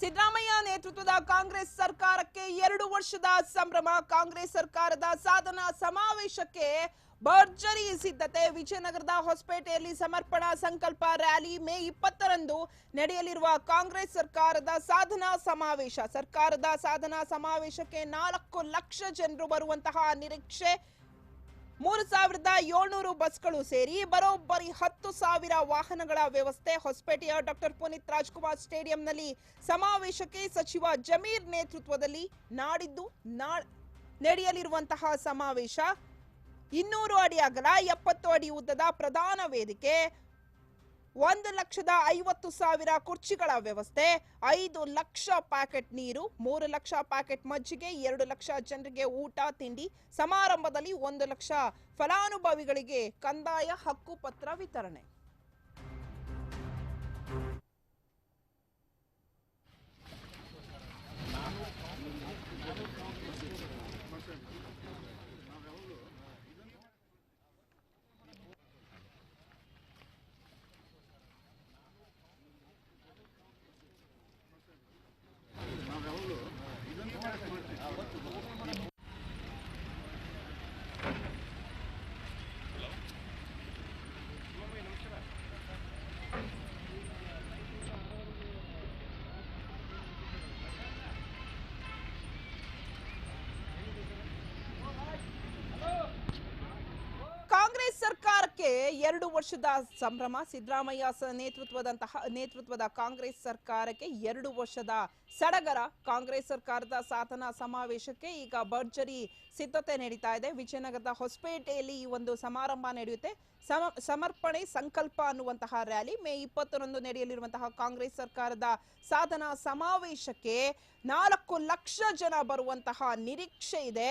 ಸಿದ್ದರಾಮಯ್ಯ ನೇತೃತ್ವದ ಕಾಂಗ್ರೆಸ್ ಸರ್ಕಾರಕ್ಕೆ ಎರಡು ವರ್ಷದ ಸಂಭ್ರಮ. ಕಾಂಗ್ರೆಸ್ ಸರ್ಕಾರದ ಸಾಧನಾ ಸಮಾವೇಶಕ್ಕೆ ಭರ್ಜರಿ ಸಿದ್ಧತೆ. ವಿಜಯನಗರದ ಹೊಸಪೇಟೆಯಲ್ಲಿ ಸಮರ್ಪಣಾ ಸಂಕಲ್ಪ ರ್ಯಾಲಿ ಮೇ ಇಪ್ಪತ್ತರಂದು ನಡೆಯಲಿರುವ ಕಾಂಗ್ರೆಸ್ ಸರ್ಕಾರದ ಸಾಧನಾ ಸಮಾವೇಶ. ಸರ್ಕಾರದ ಸಾಧನಾ ಸಮಾವೇಶಕ್ಕೆ ನಾಲ್ಕು ಲಕ್ಷ ಜನರು ಬರುವಂತಹ ನಿರೀಕ್ಷೆ ಮೂರು ಸಾವಿರದ ಏಳ್ನೂರು ಬಸ್ಗಳು ಸೇರಿ ಬರೋಬ್ಬರಿ ಹತ್ತು ಸಾವಿರ ವಾಹನಗಳ ವ್ಯವಸ್ಥೆ ಹೊಸಪೇಟೆಯ ಡಾಕ್ಟರ್ ಪುನೀತ್ ರಾಜ್ಕುಮಾರ್ ಸ್ಟೇಡಿಯಂನಲ್ಲಿ ಸಮಾವೇಶಕ್ಕೆ ಸಚಿವ ಜಮೀರ್ ನೇತೃತ್ವದಲ್ಲಿ ನಾಡಿದ್ದು ನಡೆಯಲಿರುವಂತಹ ಸಮಾವೇಶ. ಇನ್ನೂರು ಅಡಿ ಅಗಲ, ಎಪ್ಪತ್ತು ಅಡಿ ಉದ್ದದ ಪ್ರಧಾನ ವೇದಿಕೆ ಒಂದು ಲಕ್ಷದ ಐವತ್ತು ಸಾವಿರ ಕುರ್ಚಿಗಳ ವ್ಯವಸ್ಥೆ, ಐದು ಲಕ್ಷ ಪ್ಯಾಕೆಟ್ ನೀರು, ಮೂರು ಲಕ್ಷ ಪ್ಯಾಕೆಟ್ ಮಜ್ಜಿಗೆ, ಎರಡು ಲಕ್ಷ ಜನರಿಗೆ ಊಟ, ತಿಂಡಿ, ಸಮಾರಂಭದಲ್ಲಿ ಒಂದು ಲಕ್ಷ ಫಲಾನುಭವಿಗಳಿಗೆ ಕಂದಾಯ ಹಕ್ಕುಪತ್ರ ವಿತರಣೆ. ಸರ್ಕಾರಕ್ಕೆ ಎರಡು ವರ್ಷದ ಸಂಭ್ರಮ ಸಿದ್ದರಾಮಯ್ಯ ನೇತೃತ್ವದಂತಹ, ನೇತೃತ್ವದ ಕಾಂಗ್ರೆಸ್ ಸರ್ಕಾರಕ್ಕೆ ಎರಡು ವರ್ಷದ ಸಡಗರ. ಕಾಂಗ್ರೆಸ್ ಸರ್ಕಾರದ ಸಾಧನಾ ಸಮಾವೇಶಕ್ಕೆ ಈಗ ಭರ್ಜರಿ ಸಿದ್ಧತೆ ನಡೀತಾ ಇದೆ. ವಿಜಯನಗರದ ಹೊಸಪೇಟೆಯಲ್ಲಿ ಈ ಒಂದು ಸಮಾರಂಭ ನಡೆಯುತ್ತೆ. ಸಮ, ಸಮರ್ಪಣೆ ಸಂಕಲ್ಪ ಅನ್ನುವಂತಹ ರ್ಯಾಲಿ ಮೇ ಇಪ್ಪತ್ತರಂದು ನಡೆಯಲಿರುವಂತಹ ಕಾಂಗ್ರೆಸ್ ಸರ್ಕಾರದ ಸಾಧನಾ ಸಮಾವೇಶಕ್ಕೆ ನಾಲ್ಕು ಲಕ್ಷ ಜನ ಬರುವಂತಹ ನಿರೀಕ್ಷೆ ಇದೆ.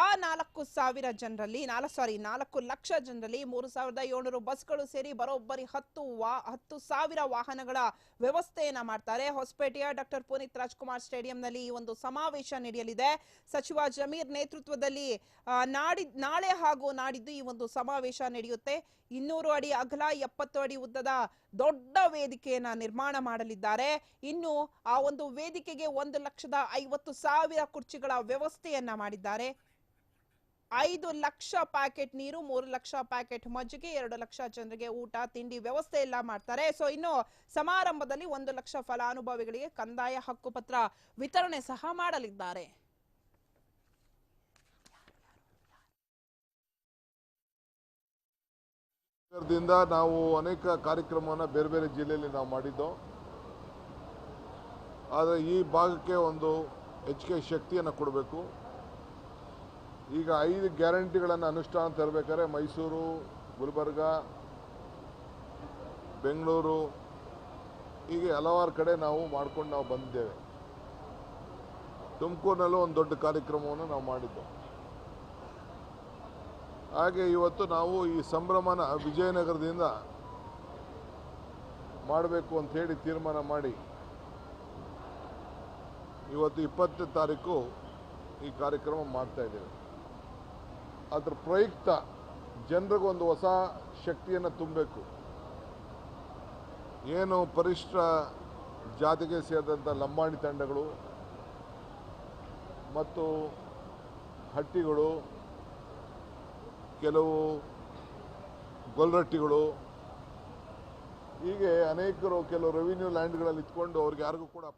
ಆ ನಾಲ್ಕು ಸಾವಿರ ಜನರಲ್ಲಿ, ನಾಲ್ಕು ಸಾರಿ ನಾಲ್ಕು ಲಕ್ಷ ಜನರಲ್ಲಿ ಮೂರು ಸಾವಿರದ ಏಳ್ನೂರು ಬಸ್ಗಳು ಸೇರಿ ಬರೋಬ್ಬರಿ ಹತ್ತು ವಾ, ಹತ್ತು ಸಾವಿರ ವಾಹನಗಳ ವ್ಯವಸ್ಥೆಯನ್ನ ಮಾಡ್ತಾರೆ. ಹೊಸಪೇಟೆಯ ಡಾಕ್ಟರ್ ಪುನೀತ್ ರಾಜ್ಕುಮಾರ್ ಸ್ಟೇಡಿಯಂನಲ್ಲಿ ಈ ಒಂದು ಸಮಾವೇಶ ನಡೆಯಲಿದೆ. ಸಚಿವ ಜಮೀರ್ ನೇತೃತ್ವದಲ್ಲಿ ನಾಡಿ, ನಾಳೆ ಹಾಗೂ ನಾಡಿದ್ದು ಈ ಒಂದು ಸಮಾವೇಶ ನಡೆಯುತ್ತೆ. ಇನ್ನೂರು ಅಡಿ ಅಗಲ, ಎಪ್ಪತ್ತು ಅಡಿ ಉದ್ದದ ದೊಡ್ಡ ವೇದಿಕೆಯನ್ನ ನಿರ್ಮಾಣ ಮಾಡಲಿದ್ದಾರೆ. ಇನ್ನು ಆ ಒಂದು ವೇದಿಕೆಗೆ ಒಂದು ಲಕ್ಷದ ಐವತ್ತು ಸಾವಿರ ಕುರ್ಚಿಗಳ ವ್ಯವಸ್ಥೆಯನ್ನ ಮಾಡಿದ್ದಾರೆ. ಐದು ಲಕ್ಷ ಪ್ಯಾಕೆಟ್ ನೀರು, ಮೂರು ಲಕ್ಷ ಪ್ಯಾಕೆಟ್ ಮಜ್ಜಿಗೆ, ಎರಡು ಲಕ್ಷ ಜನರಿಗೆ ಊಟ, ತಿಂಡಿ ವ್ಯವಸ್ಥೆ ಎಲ್ಲ ಮಾಡ್ತಾರೆ. ಸೊ, ಇನ್ನು ಸಮಾರಂಭದಲ್ಲಿ ಒಂದು ಲಕ್ಷ ಫಲಾನುಭವಿಗಳಿಗೆ ಕಂದಾಯ ಹಕ್ಕುಪತ್ರ ವಿತರಣೆ ಸಹ ಮಾಡಲಿದ್ದಾರೆ. ನಾವು ಅನೇಕ ಕಾರ್ಯಕ್ರಮವನ್ನು ಬೇರೆ ಬೇರೆ ಜಿಲ್ಲೆಯಲ್ಲಿ ನಾವು ಮಾಡಿದ್ದು ಆದರೆ ಈ ಭಾಗಕ್ಕೆ ಒಂದು ಹೆಚ್ಚಿಗೆ ಶಕ್ತಿಯನ್ನು ಕೊಡಬೇಕು. ಈಗ ಐದು ಗ್ಯಾರಂಟಿಗಳನ್ನು ಅನುಷ್ಠಾನ ತರಬೇಕಾದ್ರೆ ಮೈಸೂರು, ಗುಲ್ಬರ್ಗ, ಬೆಂಗಳೂರು, ಹೀಗೆ ಹಲವಾರು ಕಡೆ ನಾವು ಮಾಡ್ಕೊಂಡು ನಾವು ಬಂದಿದ್ದೇವೆ. ತುಮಕೂರಿನಲ್ಲೂ ಒಂದು ದೊಡ್ಡ ಕಾರ್ಯಕ್ರಮವನ್ನು ನಾವು ಮಾಡಿದ್ದೆವು ಹಾಗೆ ಇವತ್ತು ನಾವು ಈ ಸಂಭ್ರಮನ ವಿಜಯನಗರದಿಂದ ಮಾಡಬೇಕು ಅಂತ ಹೇಳಿ ತೀರ್ಮಾನ ಮಾಡಿ ಇವತ್ತು ಇಪ್ಪತ್ತನೇ ತಾರೀಕು ಈ ಕಾರ್ಯಕ್ರಮ ಮಾಡ್ತಾ ಇದ್ದೇವೆ. ಅದರ ಪ್ರಯುಕ್ತ ಜನರಿಗೊಂದು ಹೊಸ ಶಕ್ತಿಯನ್ನು ತುಂಬಬೇಕು. ಏನು ಪರಿಷ್ಠ ಜಾತಿಗೆ ಸೇರಿದಂಥ ಲಂಬಾಣಿ ತಂಡಗಳು ಮತ್ತು ಹಟ್ಟಿಗಳು, ಕೆಲವು ಗೊಲ್ರಟ್ಟಿಗಳು, ಹೀಗೆ ಅನೇಕರು ಕೆಲವು ರೆವಿನ್ಯೂ ಲ್ಯಾಂಡ್ಗಳಲ್ಲಿ ಇಟ್ಕೊಂಡು ಅವ್ರಿಗೆ ಯಾರಿಗೂ ಕೂಡ